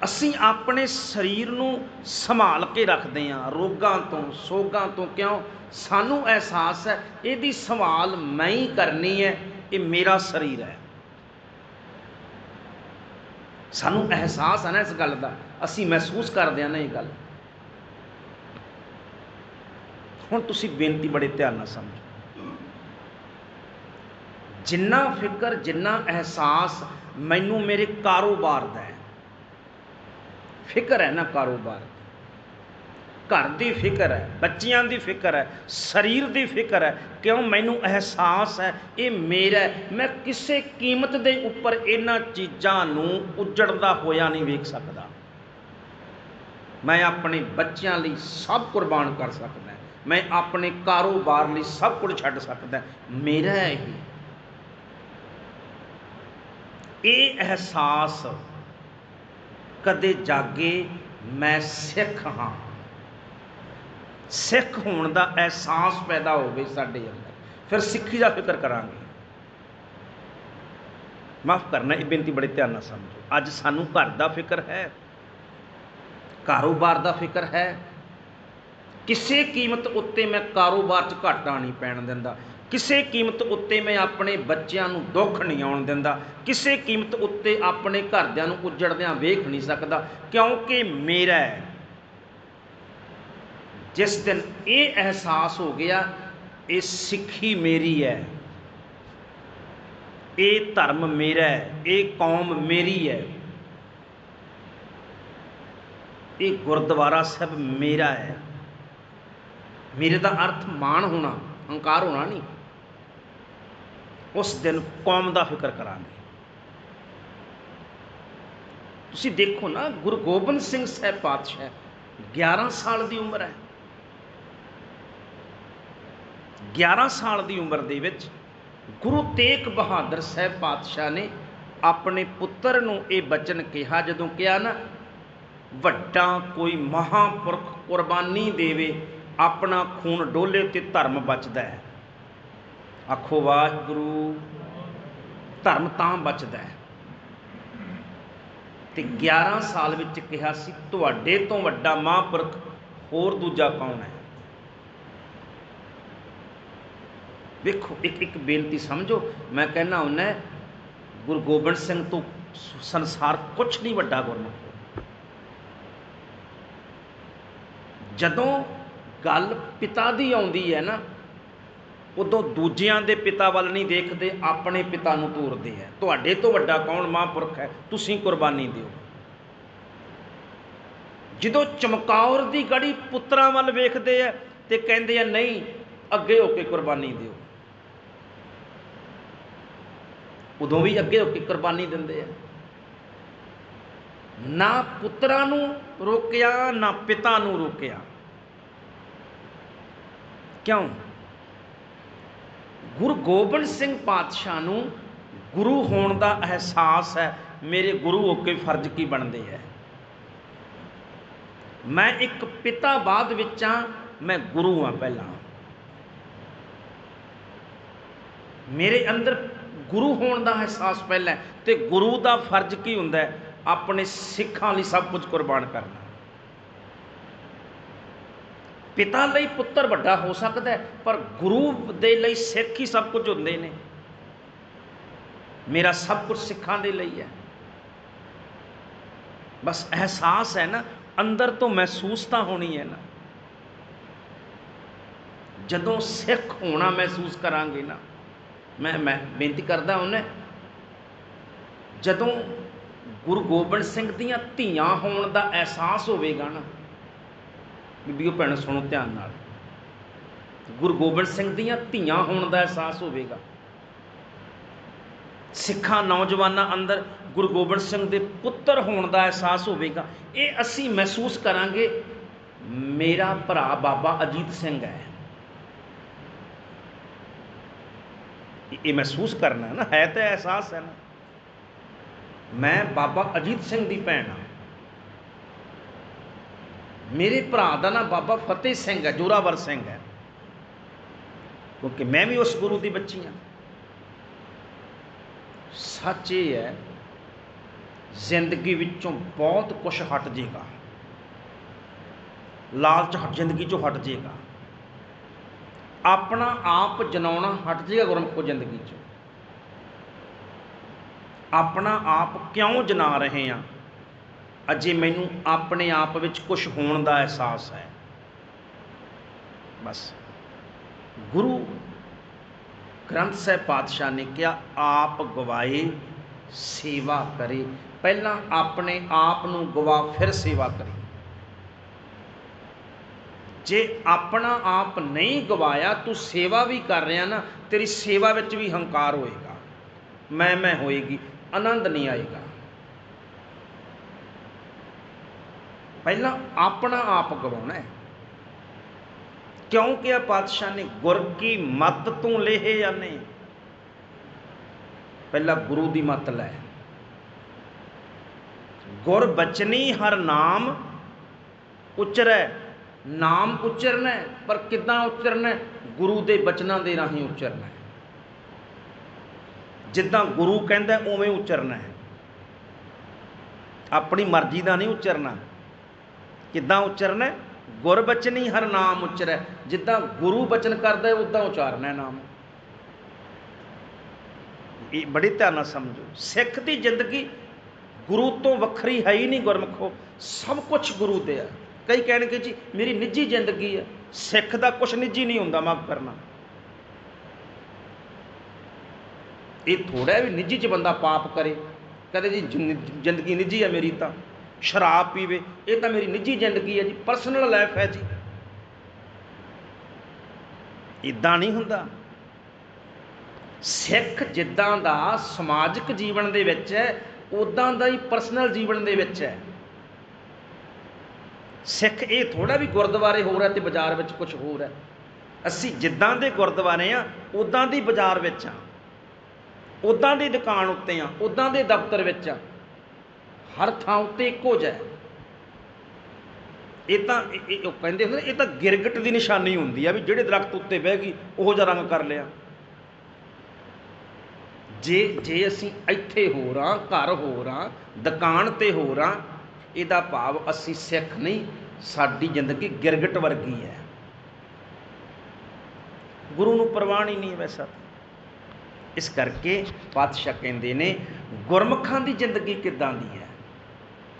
ਅਸੀਂ ਆਪਣੇ ਸਰੀਰ ਨੂੰ ਸੰਭਾਲ ਕੇ ਰੱਖਦੇ ਹਾਂ, ਰੋਗਾਂ ਤੋਂ, ਸੋਗਾਂ ਤੋਂ। ਕਿਉਂ? ਸਾਨੂੰ ਅਹਿਸਾਸ ਹੈ, ਇਹਦੀ ਸੰਭਾਲ ਮੈਂ ਹੀ ਕਰਨੀ ਹੈ, ਇਹ ਮੇਰਾ ਸਰੀਰ ਹੈ। ਸਾਨੂੰ ਅਹਿਸਾਸ ਹੈ ਨਾ ਇਸ ਗੱਲ ਦਾ। ਅਸੀਂ ਮਹਿਸੂਸ ਕਰਦੇ ਹਾਂ ਨਾ ਇਹ ਗੱਲ। ਹੁਣ ਤੁਸੀਂ ਬੇਨਤੀ ਬੜੇ ਧਿਆਨ ਨਾਲ ਸਮਝੋ। ਜਿੰਨਾ ਫਿਕਰ, ਜਿੰਨਾ ਅਹਿਸਾਸ ਮੈਨੂੰ ਮੇਰੇ ਕਾਰੋਬਾਰ ਦਾ ਹੈ। ਫਿਕਰ ਹੈ ਨਾ ਕਾਰੋਬਾਰ ਘਰ ਦੀ ਫਿਕਰ ਹੈ, ਬੱਚਿਆਂ ਦੀ ਫਿਕਰ ਹੈ, ਸਰੀਰ ਦੀ ਫਿਕਰ ਹੈ, ਕਿਉਂ ਮੈਨੂੰ ਅਹਿਸਾਸ ਹੈ, ਇਹ ਮੇਰਾ ਮੈਂ ਕਿਸੇ ਕੀਮਤ ਦੇ ਉੱਪਰ ਇਹਨਾਂ ਚੀਜ਼ਾਂ ਨੂੰ ਉਜੜਦਾ ਹੋਇਆ ਨਹੀਂ ਵੇਖ ਸਕਦਾ। ਮੈਂ ਆਪਣੇ ਬੱਚਿਆਂ ਲਈ ਸਭ ਕੁਰਬਾਨ ਕਰ ਸਕਦਾ। ਮੈਂ ਆਪਣੇ ਕਾਰੋਬਾਰ ਲਈ ਸਭ ਕੁਝ ਛੱਡ ਸਕਦਾ। ਮੇਰਾ ਹੈ ਇਹ। ਇਹ ਅਹਿਸਾਸ ਕਦੇ ਜਾਗੇ ਮੈਂ ਸਿੱਖ ਹਾਂ। ਸਿੱਖ ਹੋਣ ਦਾ ਅਹਿਸਾਸ ਪੈਦਾ ਹੋਵੇ ਸਾਡੇ ਅੰਦਰ। ਫਿਰ ਸਿੱਖੀ ਦਾ ਫਿਕਰ ਕਰਾਂਗੇ। ਮਾਫ ਕਰਨਾ, ਇਹ ਬੇਨਤੀ ਬੜੇ ਧਿਆਨ ਨਾਲ ਸਮਝੋ। ਅੱਜ ਸਾਨੂੰ ਘਰ ਦਾ ਫਿਕਰ ਹੈ, ਕਾਰੋਬਾਰ ਦਾ ਫਿਕਰ ਹੈ। ਕਿਸੇ ਕੀਮਤ ਉੱਤੇ ਮੈਂ ਕਾਰੋਬਾਰ 'ਚ ਘਾਟਾ ਨਹੀਂ ਪੈਣ ਦਿੰਦਾ। ਕਿਸੇ ਕੀਮਤ ਉੱਤੇ ਮੈਂ ਆਪਣੇ ਬੱਚਿਆਂ ਨੂੰ ਦੁੱਖ ਨਹੀਂ ਆਉਣ ਦਿੰਦਾ, ਕਿਸੇ ਕੀਮਤ ਉੱਤੇ ਆਪਣੇ ਘਰਦਿਆਂ ਨੂੰ ਉੱਜੜਦਿਆਂ ਵੇਖ ਨਹੀਂ ਸਕਦਾ, ਕਿਉਂਕਿ ਮੇਰਾ ਹੈ। ਜਿਸ ਦਿਨ ਇਹ ਅਹਿਸਾਸ ਹੋ ਗਿਆ, ਇਹ ਸਿੱਖੀ ਮੇਰੀ ਹੈ। ਇਹ ਧਰਮ ਮੇਰਾ ਹੈ, ਇਹ ਕੌਮ ਮੇਰੀ ਹੈ। ਇਹ ਗੁਰਦੁਆਰਾ ਸਾਹਿਬ ਮੇਰਾ ਹੈ। ਮੇਰੇ ਦਾ ਅਰਥ ਮਾਣ ਹੋਣਾ ਹੰਕਾਰ ਹੋਣਾ ਨਹੀਂ। ਉਸ ਦਿਨ ਕੌਮ ਦਾ ਫਿਕਰ ਕਰਾਂਗੇ। ਤੁਸੀਂ ਦੇਖੋ ਨਾ, ਗੁਰੂ ਗੋਬਿੰਦ ਸਿੰਘ ਸਾਹਿਬ ਪਾਤਸ਼ਾਹ 11 ਸਾਲ ਦੀ ਉਮਰ ਹੈ। 11 ਸਾਲ ਦੀ ਉਮਰ ਦੇ ਵਿੱਚ ਗੁਰੂ ਤੇਗ ਬਹਾਦਰ ਸਾਹਿਬ ਪਾਤਸ਼ਾਹ ਨੇ ਆਪਣੇ ਪੁੱਤਰ ਨੂੰ ਇਹ ਬਚਨ ਕਿਹਾ, ਜਦੋਂ ਕਿਹਾ ਨਾ, ਵੱਡਾ ਕੋਈ ਮਹਾਪੁਰਖ ਕੁਰਬਾਨੀ ਦੇਵੇ, ਆਪਣਾ ਖੂਨ ਡੋਲੇ ਤੇ ਧਰਮ ਬਚਦਾ ਹੈ। ਆਖੋ, ਵਾਹਿਗੁਰੂ, ਧਰਮ ਤਾਂ ਬਚਦਾ ਹੈ। ਤੇ 11 ਸਾਲ ਵਿੱਚ ਕਿਹਾ ਸੀ, ਤੁਹਾਡੇ ਤੋਂ ਵੱਡਾ ਮਹਾਂਪੁਰਖ ਹੋਰ ਦੂਜਾ ਕੌਣ ਹੈ? ਵੇਖੋ, ਇੱਕ ਇੱਕ ਬੇਨਤੀ ਸਮਝੋ। ਮੈਂ ਕਹਿਣਾ ਹੁੰਨਾ ਗੁਰੂ ਗੋਬਿੰਦ ਸਿੰਘ ਤੋਂ ਸੰਸਾਰ ਕੁਝ ਨਹੀਂ ਵੱਡਾ ਗੁਰਮੁਖ। ਜਦੋਂ ਗੱਲ ਪਿਤਾ ਦੀ ਆਉਂਦੀ ਹੈ ਨਾ ਉਦੋਂ ਦੂਜਿਆਂ ਦੇ ਪਿਤਾ ਵੱਲ ਨਹੀਂ ਦੇਖਦੇ, ਆਪਣੇ ਪਿਤਾ ਨੂੰ ਤੋਰਦੇ ਹੈ। ਤੁਹਾਡੇ ਤੋਂ ਵੱਡਾ ਕੌਣ ਮਹਾਂਪੁਰਖ ਹੈ? ਤੁਸੀਂ ਕੁਰਬਾਨੀ ਦਿਓ। ਜਦੋਂ ਚਮਕੌਰ ਦੀ ਗੜੀ ਪੁੱਤਰਾਂ ਵੱਲ ਵੇਖਦੇ ਆ ਤੇ ਕਹਿੰਦੇ ਆ ਨਹੀਂ, ਅੱਗੇ ਹੋ ਕੇ ਕੁਰਬਾਨੀ ਦਿਓ। ਉਦੋਂ ਵੀ ਅੱਗੇ ਹੋ ਕੇ ਕੁਰਬਾਨੀ ਦਿੰਦੇ ਆ ਨਾ ਪੁੱਤਰਾਂ ਨੂੰ ਰੋਕਿਆ, ਨਾ ਪਿਤਾ ਨੂੰ ਰੋਕਿਆ। ਕਿਉਂ? ਗੁਰੂ ਗੋਬਿੰਦ ਸਿੰਘ ਪਾਤਸ਼ਾਹ ਨੂੰ ਗੁਰੂ ਹੋਣ ਦਾ ਅਹਿਸਾਸ ਹੈ, ਮੇਰੇ ਗੁਰੂ ਹੋ ਕੇ ਫਰਜ਼ ਕੀ ਬਣਦੇ ਹੈ? ਮੈਂ ਇੱਕ ਪਿਤਾ ਬਾਅਦ ਵਿੱਚ ਹਾਂ, ਮੈਂ ਗੁਰੂ ਹਾਂ ਪਹਿਲਾਂ। ਮੇਰੇ ਅੰਦਰ ਗੁਰੂ ਹੋਣ ਦਾ ਅਹਿਸਾਸ ਪਹਿਲਾਂ ਹੈ ਤੇ ਗੁਰੂ ਦਾ ਫਰਜ਼ ਕੀ ਹੁੰਦਾ ਆਪਣੇ ਸਿੱਖਾਂ ਲਈ ਸਭ ਕੁਝ ਕੁਰਬਾਨ ਕਰਨਾ। ਪਿਤਾ ਲਈ ਪੁੱਤਰ ਵੱਡਾ ਹੋ ਸਕਦਾ ਪਰ ਗੁਰੂ ਦੇ ਲਈ ਸਿੱਖ ਹੀ ਸਭ ਕੁਝ ਹੁੰਦੇ ਨੇ। ਮੇਰਾ ਸਭ ਕੁਝ ਸਿੱਖਾਂ ਦੇ ਲਈ ਹੈ। ਬਸ ਅਹਿਸਾਸ ਹੈ ਨਾ, ਅੰਦਰ ਤੋਂ ਮਹਿਸੂਸ ਤਾਂ ਹੋਣੀ ਹੈ ਨਾ। ਜਦੋਂ ਸਿੱਖ ਹੋਣਾ ਮਹਿਸੂਸ ਕਰਾਂਗੇ ਨਾ, ਮੈਂ ਮੈਂ ਬੇਨਤੀ ਕਰਦਾ ਉਹਨੇ ਜਦੋਂ ਗੁਰੂ ਗੋਬਿੰਦ ਸਿੰਘ ਦੀਆਂ ਧੀਆਂ ਹੋਣ ਦਾ ਅਹਿਸਾਸ ਹੋਵੇਗਾ ਨਾ ਬੀਬੀਓ ਭੈਣੋ ਸੁਣੋ ਧਿਆਨ ਨਾਲ। ਗੁਰੂ ਗੋਬਿੰਦ ਸਿੰਘ ਦੀਆਂ ਧੀਆਂ ਹੋਣ ਦਾ ਅਹਿਸਾਸ ਹੋਵੇਗਾ। ਸਿੱਖਾਂ ਨੌਜਵਾਨਾਂ ਅੰਦਰ ਗੁਰੂ ਗੋਬਿੰਦ ਸਿੰਘ ਦੇ ਪੁੱਤਰ ਹੋਣ ਦਾ ਅਹਿਸਾਸ ਹੋਵੇਗਾ। ਇਹ ਅਸੀਂ ਮਹਿਸੂਸ ਕਰਾਂਗੇ, ਮੇਰਾ ਭਰਾ ਬਾਬਾ ਅਜੀਤ ਸਿੰਘ ਹੈ। ਇਹ- ਮਹਿਸੂਸ ਕਰਨਾ ਹੈ ਨਾ, ਹੈ ਤਾਂ ਅਹਿਸਾਸ ਹੈ ਨਾ। ਮੈਂ ਬਾਬਾ ਅਜੀਤ ਸਿੰਘ ਦੀ ਭੈਣ ਹਾਂ। ਮੇਰੇ ਭਰਾ ਦਾ ਨਾਮ ਬਾਬਾ ਫਤਿਹ ਸਿੰਘ ਹੈ, ਜੋਰਾਵਰ ਸਿੰਘ ਹੈ। ਕਿਉਂਕਿ ਮੈਂ ਵੀ ਉਸ ਗੁਰੂ ਦੀ ਬੱਚੀ ਹਾਂ। ਸੱਚ ਇਹ ਹੈ, ਜ਼ਿੰਦਗੀ ਵਿੱਚੋਂ ਬਹੁਤ ਕੁਝ ਹਟ ਜਾਏਗਾ। ਲਾਲਚ ਹਟ, ਜ਼ਿੰਦਗੀ ਚੋਂ ਹਟ ਜਾਏਗਾ। ਆਪਣਾ ਆਪ ਜਨਾਉਣਾ ਹਟ ਜਾਏਗਾ ਗੁਰਮੁਖੋ ਜ਼ਿੰਦਗੀ ਚੋਂ। ਆਪਣਾ ਆਪ ਕਿਉਂ ਜਨਾ ਰਹੇ ਆ ਅਜੇ ਮੈਨੂੰ ਆਪਣੇ ਆਪ ਵਿੱਚ ਕੁਝ ਹੋਣ ਦਾ ਅਹਿਸਾਸ ਹੈ। ਬਸ। ਗੁਰੂ ਗ੍ਰੰਥ ਸਾਹਿਬ ਪਾਤਸ਼ਾਹ ਨੇ ਕਿਹਾ, ਆਪ ਗਵਾਏ, ਸੇਵਾ ਕਰੇ। ਪਹਿਲਾਂ ਆਪਣੇ ਆਪ ਨੂੰ ਗਵਾ, ਫਿਰ ਸੇਵਾ ਕਰੇ। ਜੇ ਆਪਣਾ ਆਪ ਨਹੀਂ ਗਵਾਇਆ, ਤੂੰ ਸੇਵਾ ਵੀ ਕਰ ਰਿਹਾ ਨਾ, ਤੇਰੀ ਸੇਵਾ ਵਿੱਚ ਵੀ ਹੰਕਾਰ ਹੋਏਗਾ। ਮੈਂ ਮੈਂ ਹੋਏਗੀ, ਆਨੰਦ ਨਹੀਂ ਆਏਗਾ। ਪਹਿਲਾਂ ਆਪਣਾ ਆਪ ਗਵਾਉਣਾ ਹੈ। ਕਿਉਂ ਕਿਹਾ ਪਾਤਸ਼ਾਹ ਨੇ ਗੁਰ ਕੀ ਮੱਤ ਤੋਂ ਲੇਹੇ ਜਾਣੇ ਪਹਿਲਾਂ ਗੁਰੂ ਦੀ ਮੱਤ ਲੈ। ਗੁਰ ਬਚਨੀ ਹਰ ਨਾਮ ਉਚਰੈ। ਨਾਮ ਉਚਰਨਾ ਪਰ ਕਿੱਦਾਂ ਉਚਰਨਾ ਗੁਰੂ ਦੇ ਬਚਨਾਂ ਦੇ ਰਾਹੀਂ ਉਚਰਨਾ ਜਿੱਦਾਂ ਗੁਰੂ ਕਹਿੰਦਾ ਉਵੇਂ ਉਚਰਨਾ ਹੈ। ਆਪਣੀ ਮਰਜ਼ੀ ਦਾ ਨਹੀਂ ਉਚਰਨਾ। ਕਿੱਦਾਂ ਉਚਰਨਾ ਗੁਰਬਚਨੀ ਹਰ ਨਾਮ ਉਚਰੈ। ਜਿੱਦਾਂ ਗੁਰੂ ਬਚਨ ਕਰਦਾ ਹੈ, ਉਦਾਂ ਉਚਾਰਨਾ ਨਾਮ। ਇਹ ਬੜੇ ਧਿਆਨ ਨਾਲ ਸਮਝੋ। ਸਿੱਖ ਦੀ ਜ਼ਿੰਦਗੀ ਗੁਰੂ ਤੋਂ ਵੱਖਰੀ ਹੈ ਹੀ ਨਹੀਂ ਗੁਰਮਖੋ। ਸਭ ਕੁਝ ਗੁਰੂ ਦੇ ਆ। ਕਈ ਕਹਿਣਗੇ ਜੀ, ਮੇਰੀ ਨਿੱਜੀ ਜ਼ਿੰਦਗੀ ਹੈ ਸਿੱਖ ਦਾ ਕੁਝ ਨਿੱਜੀ ਨਹੀਂ ਹੁੰਦਾ, ਮਾਫ ਕਰਨਾ। ਇਹ ਥੋੜਾ ਵੀ ਨਿੱਜੀ ਚ ਬੰਦਾ ਪਾਪ ਕਰੇ। ਕਦੇ ਜੀ ਜ਼ਿੰਦਗੀ ਨਿੱਜੀ ਹੈ ਮੇਰੀ ਤਾਂ। ਸ਼ਰਾਬ ਪੀਵੇ, ਇਹ ਤਾਂ ਮੇਰੀ ਨਿੱਜੀ ਜ਼ਿੰਦਗੀ ਹੈ ਜੀ ਪਰਸਨਲ ਲਾਈਫ ਹੈ ਜੀ। ਇਦਾਂ ਨਹੀਂ ਹੁੰਦਾ। ਸਿੱਖ ਜਿੱਦਾਂ ਦਾ ਸਮਾਜਿਕ ਜੀਵਨ ਦੇ ਵਿੱਚ ਹੈ ਉਦਾਂ ਦਾ ਹੀ ਪਰਸਨਲ ਜੀਵਨ ਦੇ ਵਿੱਚ ਹੈ। ਸਿੱਖ ਇਹ ਥੋੜਾ ਵੀ ਗੁਰਦੁਆਰੇ ਹੋਰ ਹੈ ਤੇ ਬਾਜ਼ਾਰ ਵਿੱਚ ਕੁਝ ਹੋਰ ਹੈ। ਅਸੀਂ ਜਿੱਦਾਂ ਦੇ ਗੁਰਦੁਆਰੇ ਆ ਉਦਾਂ ਦੀ ਬਾਜ਼ਾਰ ਵਿੱਚ ਆ ਉਦਾਂ ਦੀ ਦੁਕਾਨ ਉੱਤੇ ਆ ਉਦਾਂ ਦੇ ਦਫ਼ਤਰ ਵਿੱਚ ਆ ਹਰ ਥਾਂ ਉੱਤੇ ਇੱਕੋ ਜਿਹਾ ਇਹ ਤਾਂ ਇਹ- ਉਹ ਕਹਿੰਦੇ ਹੁੰਦੇ, ਇਹ ਤਾਂ ਗਿਰਗਟ ਦੀ ਨਿਸ਼ਾਨੀ ਹੁੰਦੀ ਆ ਵੀ ਜਿਹੜੇ ਦਰਖਤ ਉੱਤੇ ਬਹਿ ਗਈ, ਉਹੋ ਜਿਹਾ ਰੰਗ ਕਰ ਲਿਆ। ਜੇ ਜੇ ਅਸੀਂ ਇੱਥੇ ਹੋਰ ਹਾਂ, ਘਰ ਹੋਰ ਹਾਂ, ਦੁਕਾਨ ਤੇ ਹੋਰ ਹਾਂ, ਇਹਦਾ ਭਾਵ ਅਸੀਂ ਸਿੱਖ ਨਹੀਂ, ਸਾਡੀ ਜ਼ਿੰਦਗੀ ਗਿਰਗਟ ਵਰਗੀ ਹੈ। ਗੁਰੂ ਨੂੰ ਪ੍ਰਵਾਨ ਹੀ ਨਹੀਂ ਵੈਸਾ। ਇਸ ਕਰਕੇ ਪਾਤਸ਼ਾਹ ਕਹਿੰਦੇ ਨੇ, ਗੁਰਮੁਖਾਂ ਦੀ ਜ਼ਿੰਦਗੀ ਕਿੱਦਾਂ ਦੀ ਹੈ?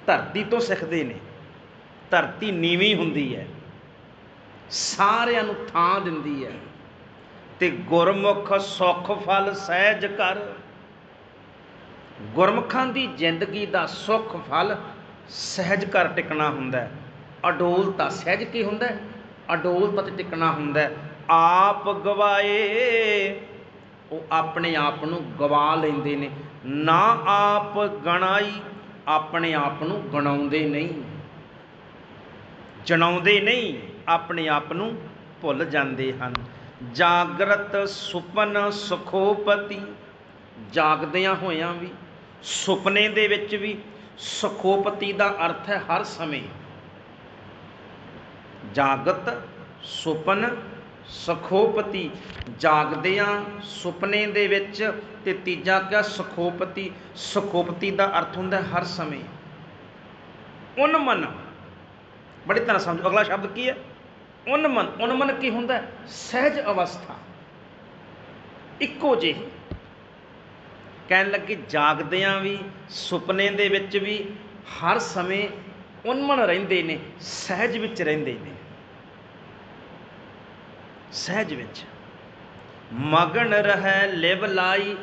ਧਰਤੀ ਤੋਂ ਸਿੱਖਦੇ ਨੇ। ਧਰਤੀ ਨੀਵੀਂ ਹੁੰਦੀ ਹੈ। ਸਾਰਿਆਂ ਨੂੰ ਥਾਂ ਦਿੰਦੀ ਹੈ। ਤੇ ਗੁਰਮੁਖ ਸੁਖ ਫਲ ਸਹਿਜ ਕਰ। ਗੁਰਮੁਖਾਂ ਦੀ ਜ਼ਿੰਦਗੀ ਦਾ ਸੁਖ ਫਲ ਸਹਿਜ ਕਰ ਟਿਕਣਾ ਹੁੰਦਾ ਅਡੋਲਤਾ ਸਹਿਜ ਕੀ ਹੁੰਦਾ ਅਡੋਲਤਾ ਤੇ ਟਿਕਣਾ ਹੁੰਦਾ ਆਪ ਗਵਾਏ, ਉਹ ਆਪਣੇ ਆਪ ਨੂੰ ਗਵਾ ਲੈਂਦੇ ਨੇ। ਨਾ ਆਪ ਗਣਾਈ ਆਪਣੇ ਆਪ ਨੂੰ ਗਣਾਉਂਦੇ ਨਹੀਂ। ਜਣਾਉਂਦੇ ਨਹੀਂ, ਆਪਣੇ ਆਪ ਨੂੰ ਭੁੱਲ ਜਾਂਦੇ ਹਨ। ਜਾਗਰਤ ਸੁਪਨ ਸੁਖੋਪਤੀ, ਜਾਗਦਿਆਂ ਹੋਇਆਂ ਵੀ, ਸੁਪਨੇ ਦੇ ਵਿੱਚ ਵੀ ਸੁਖੋਪਤੀ ਦਾ ਅਰਥ ਹੈ ਹਰ ਸਮੇਂ। ਜਾਗਤ ਸੁਪਨ ਸੁਖੋਪਤੀ ਜਾਗਦਿਆਂ ਸੁਪਨੇ ਦੇ ਵਿੱਚ ਤੇ ਤੀਜਾ ਕਿਹਾ ਸੁਖੋਪਤੀ ਸੁਖੋਪਤੀ ਦਾ ਅਰਥ ਹੁੰਦਾ ਹਰ ਸਮੇਂ। ਉਨਮਨ, ਬੜੀ ਤਰ੍ਹਾਂ ਸਮਝੋ, ਅਗਲਾ ਸ਼ਬਦ ਕੀ ਹੈ? ਉਨਮਨ ਉਨਮਨ ਕੀ ਹੁੰਦਾ ਸਹਿਜ ਅਵਸਥਾ। ਇੱਕੋ ਜਿਹੀ। ਕਹਿਣ ਲੱਗੇ ਜਾਗਦਿਆਂ ਵੀ, ਸੁਪਨੇ ਦੇ ਵਿੱਚ ਵੀ ਹਰ ਸਮੇਂ ਉਨਮਨ ਰਹਿੰਦੇ ਨੇ, ਸਹਿਜ ਵਿੱਚ ਰਹਿੰਦੇ ਨੇ। ਸਹਿਜ ਵਿੱਚ। ਮਗਨ ਰਹਿ ਲਿਵ ਲਾਈ।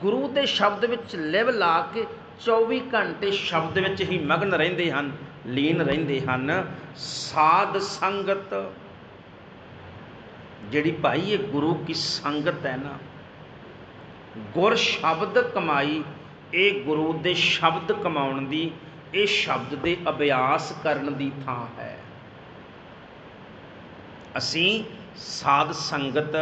ਗੁਰੂ ਦੇ ਸ਼ਬਦ ਵਿੱਚ ਲਿਵ ਲਾ ਕੇ 24 ਘੰਟੇ ਸ਼ਬਦ ਵਿੱਚ ਹੀ ਮਗਨ ਰਹਿੰਦੇ ਹਨ, ਲੀਨ ਰਹਿੰਦੇ ਹਨ। ਸਾਧ ਸੰਗਤ, ਜਿਹੜੀ ਭਾਈ ਇਹ ਗੁਰੂ ਕੀ ਸੰਗਤ ਹੈ ਨਾ, ਗੁਰ ਸ਼ਬਦ ਕਮਾਈ, ਇਹ ਗੁਰੂ ਦੇ ਸ਼ਬਦ ਕਮਾਉਣ ਦੀ, ਇਹ ਸ਼ਬਦ ਦੇ ਅਭਿਆਸ ਕਰਨ ਦੀ ਥਾਂ ਹੈ। ਅਸੀਂ ਸਾਧ ਸੰਗਤ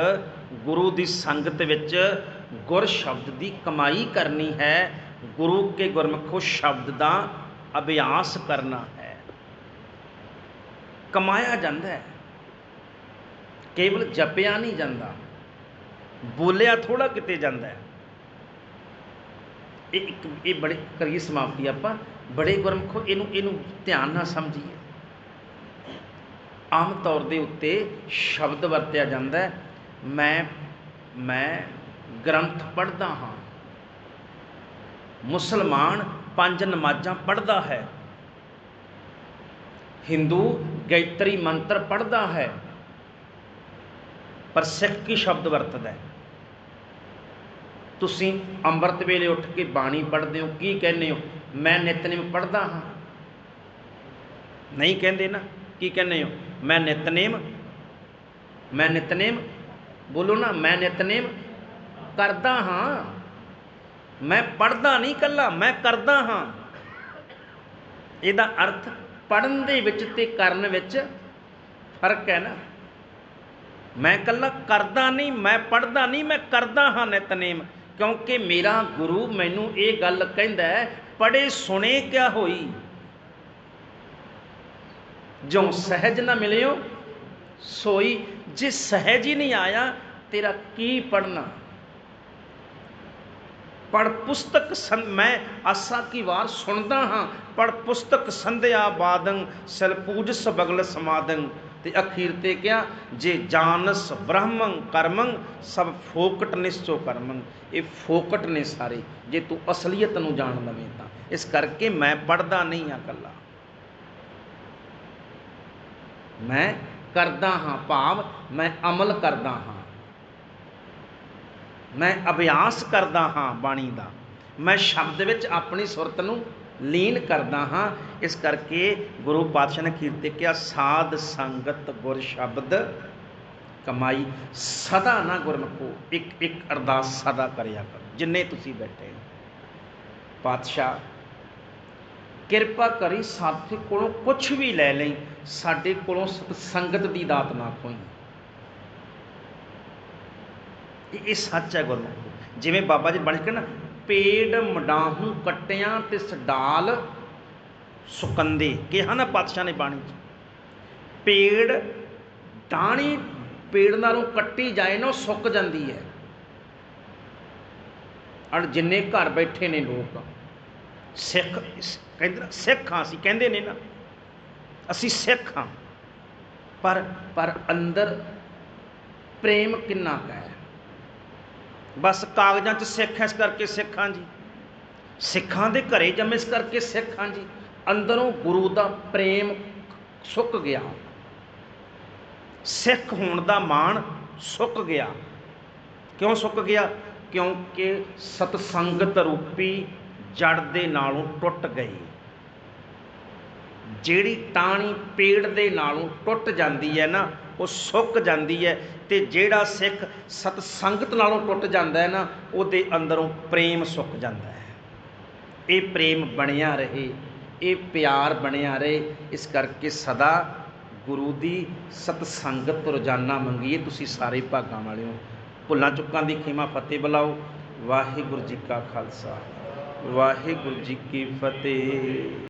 ਗੁਰੂ ਦੀ ਸੰਗਤ ਵਿੱਚ ਗੁਰ ਸ਼ਬਦ ਦੀ ਕਮਾਈ ਕਰਨੀ ਹੈ। ਗੁਰੂ ਕੇ ਗੁਰਮੁਖੋ ਸ਼ਬਦ ਦਾ ਅਭਿਆਸ ਕਰਨਾ ਹੈ। ਕਮਾਇਆ ਜਾਂਦਾ ਹੈ। ਕੇਵਲ ਜਪਿਆ ਨਹੀਂ ਜਾਂਦਾ। ਬੋਲਿਆ ਥੋੜਾ ਕਿਤੇ ਜਾਂਦਾ ਹੈ। ਇਹ ਇੱਕ, ਇਹ ਬੜੇ ਕਰੀਏ ਸਮਾਪਤੀ ਆਪਾਂ। ਬੜੇ ਗੁਰਮੁਖੋ ਇਹਨੂੰ ਇਹਨੂੰ ਧਿਆਨ ਨਾਲ ਸਮਝੀਏ। ਆਮ ਤੌਰ ਦੇ ਉੱਤੇ ਸ਼ਬਦ ਵਰਤਿਆ ਜਾਂਦਾ ਹੈ। ਮੈਂ ਮੈਂ ਗ੍ਰੰਥ ਪੜ੍ਹਦਾ ਹਾਂ। ਮੁਸਲਮਾਨ ਪੰਜ ਨਮਾਜ਼ਾਂ ਪੜ੍ਹਦਾ ਹੈ। ਹਿੰਦੂ ਗਾਇਤਰੀ ਮੰਤਰ ਪੜ੍ਹਦਾ ਹੈ। ਪਰ ਸਿੱਖ ਕੀ ਸ਼ਬਦ ਵਰਤਦਾ ਹੈ? ਤੁਸੀਂ ਅੰਮ੍ਰਿਤ ਵੇਲੇ ਉੱਠ ਕੇ ਬਾਣੀ ਪੜ੍ਹਦੇ ਹੋ, ਕੀ ਕਹਿੰਦੇ ਹੋ? ਮੈਂ ਨਿਤਨੇਮ ਪੜ੍ਹਦਾ ਹਾਂ। ਨਹੀਂ ਕਹਿੰਦੇ ਨਾ, ਕੀ ਕਹਿੰਦੇ ਹੋ? ਮੈਂ ਨਿਤਨੇਮ ਮੈਂ ਨਿਤਨੇਮ, ਬੋਲੋ ਨਾ, ਮੈਂ ਨਿਤਨੇਮ ਕਰਦਾ ਹਾਂ। ਮੈਂ ਪੜਦਾ ਨਹੀਂ ਕੱਲਾ ਮੈਂ ਕਰਦਾ ਹਾਂ। ਇਹਦਾ ਅਰਥ ਪੜਨ ਦੇ ਵਿੱਚ ਤੇ ਕਰਨ ਵਿੱਚ ਫ਼ਰਕ ਹੈ ਨਾ। ਮੈਂ ਕੱਲਾ ਕਰਦਾ ਨਹੀਂ, ਮੈਂ ਪੜਦਾ ਨਹੀਂ, ਮੈਂ ਕਰਦਾ ਹਾਂ ਨਿਤਨੇਮ, ਕਿਉਂਕਿ ਮੇਰਾ ਗੁਰੂ ਮੈਨੂੰ ਇਹ ਗੱਲ ਕਹਿੰਦਾ ਹੈ ਪੜੇ ਸੁਣੇ ਕਿਆ ਹੋਈ? ਜੋ ਸਹਿਜ ਨਾ ਮਿਲਿਓ, ਸੋਈ ਜੇ ਸਹਿਜ ਹੀ ਨਹੀਂ ਆਇਆ, ਤੇਰਾ ਕੀ ਪੜਨਾ ਪੜ ਪੁਸਤਕ ਮੈਂ ਆਸਾ ਕੀ ਵਾਰ ਸੁਣਦਾ ਹਾਂ ਪੜ ਪੁਸਤਕ ਸੰਧਿਆ ਬਾਦੰ, ਸਲ ਪੂਜਸ ਬਗਲ ਸਮਾਦੰ। ਤੇ ਅਖੀਰ ਤੇ ਕਿਹਾ ਜੇ ਜਾਨਸ ਬ੍ਰਹਮੰ ਕਰਮੰ, ਸਭ ਫੋਕਟ ਨਿਸ਼ਚੋ ਕਰਮੰ। ਇਹ ਫੋਕਟ ਨੇ ਸਾਰੇ, ਜੇ ਤੂੰ ਅਸਲੀਅਤ ਨੂੰ ਜਾਣ ਲਵੇਂ ਤਾਂ। ਇਸ ਕਰਕੇ ਮੈਂ ਪੜਦਾ ਨਹੀਂ ਆ ਕੱਲਾ ਮੈਂ ਕਰਦਾ ਹਾਂ ਭਾਵ, ਮੈਂ ਅਮਲ ਕਰਦਾ ਹਾਂ। ਮੈਂ ਅਭਿਆਸ ਕਰਦਾ ਹਾਂ ਬਾਣੀ ਦਾ। ਮੈਂ ਸ਼ਬਦ ਵਿੱਚ ਆਪਣੀ ਸੁਰਤ ਨੂੰ ਲੀਨ ਕਰਦਾ ਹਾਂ। ਇਸ ਕਰਕੇ ਗੁਰੂ ਪਾਤਸ਼ਾਹ ਨੇ ਕੀਰਤੇ ਕਿਹਾ, ਸਾਧ ਸੰਗਤ ਗੁਰ ਸ਼ਬਦ ਕਮਾਈ, ਸਦਾ ਨਾ ਗੁਰਮਖੋ ਇੱਕ ਇੱਕ ਅਰਦਾਸ ਸਦਾ ਕਰਿਆ ਕਰੋ, ਜਿੰਨੇ ਤੁਸੀਂ ਬੈਠੇ ਪਾਤਸ਼ਾਹ ਕਿਰਪਾ ਕਰੀ ਸਾਡੇ ਕੋਲੋਂ ਕੁਝ ਵੀ ਲੈ ਲਈ, ਸਾਡੇ ਕੋਲੋਂ ਸੰਗਤ ਦੀ ਦਾਤ ਨਾ ਕੋਈ ਇਹ ਸੱਚ ਹੈ ਗੁਰੂ ਜਿਵੇਂ ਬਾਬਾ ਜੀ ਬਣ ਕੇ ਨਾ, ਪੇੜ ਮਡਾਹੂ ਕਟਿਆਂ ਤੇ ਸਡਾਲ ਸੁਕੰਦੇ। ਕਿਹਾ ਨਾ ਪਾਤਸ਼ਾਹ ਨੇ ਬਾਣੀ ਚ। ਪੇੜ ਟਾਣੀ ਪੇੜ ਨਾਲੋਂ ਕੱਟੀ ਜਾਏ ਨਾ ਉਹ ਸੁੱਕ ਜਾਂਦੀ ਹੈ। ਅਣ ਜਿੰਨੇ ਘਰ ਬੈਠੇ ਨੇ ਲੋਕ। ਸਿੱਖ, ਕਹਿੰਦੇ ਸਿੱਖ ਹਾਂ ਅਸੀਂ, ਕਹਿੰਦੇ ਨੇ ਨਾ, ਅਸੀਂ ਸਿੱਖ ਹਾਂ। ਪਰ ਪਰ ਅੰਦਰ ਪ੍ਰੇਮ ਕਿੰਨਾ ਕੁ ਹੈ? ਬਸ ਕਾਗਜ਼ਾਂ 'ਚ ਸਿੱਖ ਇਸ ਕਰਕੇ ਸਿੱਖ ਹਾਂ ਜੀ। ਸਿੱਖਾਂ ਦੇ ਘਰੇ ਜੰਮੇ ਇਸ ਕਰਕੇ ਸਿੱਖ ਹਾਂ ਜੀ। ਅੰਦਰੋਂ ਗੁਰੂ ਦਾ ਪ੍ਰੇਮ ਸੁੱਕ ਗਿਆ। ਸਿੱਖ ਹੋਣ ਦਾ ਮਾਣ ਸੁੱਕ ਗਿਆ। ਕਿਉਂ ਸੁੱਕ ਗਿਆ? ਕਿਉਂਕਿ ਸਤਸੰਗਤ ਰੂਪੀ ਜੜ ਦੇ ਨਾਲੋਂ ਟੁੱਟ ਗਈ। ਜਿਹੜੀ ਟਾਹਣੀ ਪੇੜ ਦੇ ਨਾਲੋਂ ਟੁੱਟ ਜਾਂਦੀ ਹੈ ਨਾ, ਉਹ ਸੁੱਕ ਜਾਂਦੀ ਹੈ ਤੇ ਜਿਹੜਾ ਸਿੱਖ ਸਤਸੰਗਤ ਨਾਲੋਂ ਟੁੱਟ ਜਾਂਦਾ ਹੈ ਨਾ, ਉਹਦੇ ਅੰਦਰੋਂ ਪ੍ਰੇਮ ਸੁੱਕ ਜਾਂਦਾ ਹੈ। ਇਹ ਪ੍ਰੇਮ ਬਣਿਆ ਰਹੇ, ਇਹ ਪਿਆਰ ਬਣਿਆ ਰਹੇ, ਇਸ ਕਰਕੇ ਸਦਾ ਗੁਰੂ ਦੀ ਸਤਸੰਗਤ ਰੋਜ਼ਾਨਾ ਮੰਗੀਏ। ਤੁਸੀਂ ਸਾਰੇ ਭਾਗਾਂ ਵਾਲਿਓ, ਭੁੱਲਾਂ ਚੁੱਕਾਂ ਦੀ ਖਿਮਾ ਫਤਿਹ ਬੁਲਾਓ। ਵਾਹਿਗੁਰੂ ਜੀ ਕਾ ਖਾਲਸਾ। ਵਾਹਿਗੁਰੂ ਜੀ ਕੀ ਫਤਿਹ।